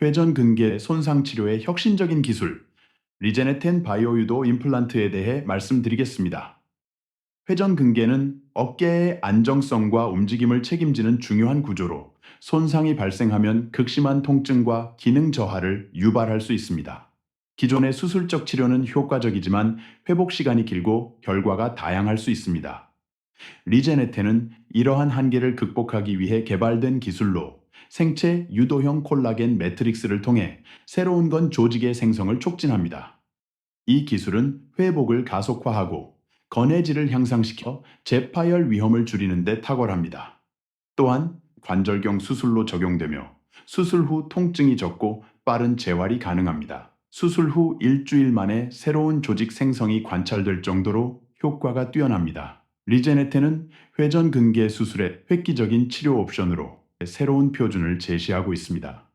회전근개 손상 치료의 혁신적인 기술, 리제네텐 바이오 유도 임플란트에 대해 말씀드리겠습니다. 회전근개는 어깨의 안정성과 움직임을 책임지는 중요한 구조로 손상이 발생하면 극심한 통증과 기능 저하를 유발할 수 있습니다. 기존의 수술적 치료는 효과적이지만 회복 시간이 길고 결과가 다양할 수 있습니다. 리제네텐은 이러한 한계를 극복하기 위해 개발된 기술로 생체 유도형 콜라겐 매트릭스를 통해 새로운 건 조직의 생성을 촉진합니다. 이 기술은 회복을 가속화하고 건해질을 향상시켜 재파열 위험을 줄이는 데 탁월합니다. 또한 관절경 수술로 적용되며 수술 후 통증이 적고 빠른 재활이 가능합니다. 수술 후 일주일 만에 새로운 조직 생성이 관찰될 정도로 효과가 뛰어납니다. 리제네텐은 회전근개 수술의 획기적인 치료 옵션으로 새로운 표준을 제시하고 있습니다.